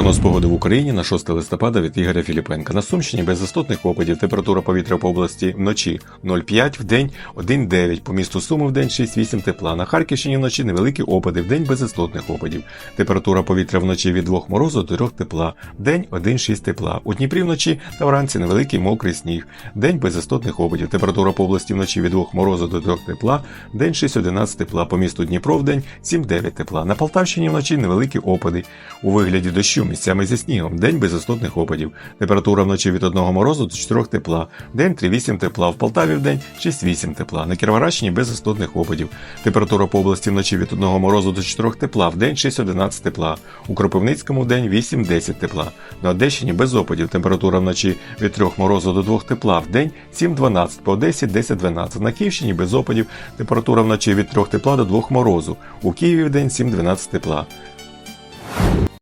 Прогноз погоди в Україні на 6 листопада від Ігоря Філіпенка. На Сумщині без істотних опадів. Температура повітря по області вночі 0,5, в день 1,9. По місту Суми в день 6-8 тепла. На Харківщині вночі невеликі опади, в день без істотних опадів. Температура повітря вночі від 2 морозу до 3 тепла. В день 1,6 тепла. У Дніпрі вночі та вранці невеликий мокрий сніг. День без істотних опадів. Температура по області вночі від 2 морозу до 3 тепла. День 6-11 тепла. По місту Дніпро в день 7-9 тепла. На Полтавщині вночі невеликі опади. У вигляді дощу місцями зі снігом, день без істотних опадів. Температура вночі від 1 морозу до 4 тепла, день 3-8 тепла, в Полтаві в день 6-8 тепла, на Кіровоградщині без істотних опадів. Температура по області вночі від 1 морозу до 4 тепла, в день 6-11 тепла, у Кропивницькому в день 8-10 тепла. На Одещині без опадів. Температура вночі від 3 морозу до 2 тепла, в день 7-12, по Одесі 10-12. На Київщині без опадів. Температура вночі від 3 тепла до 2 морозу. У Києві в день 7-12 тепла.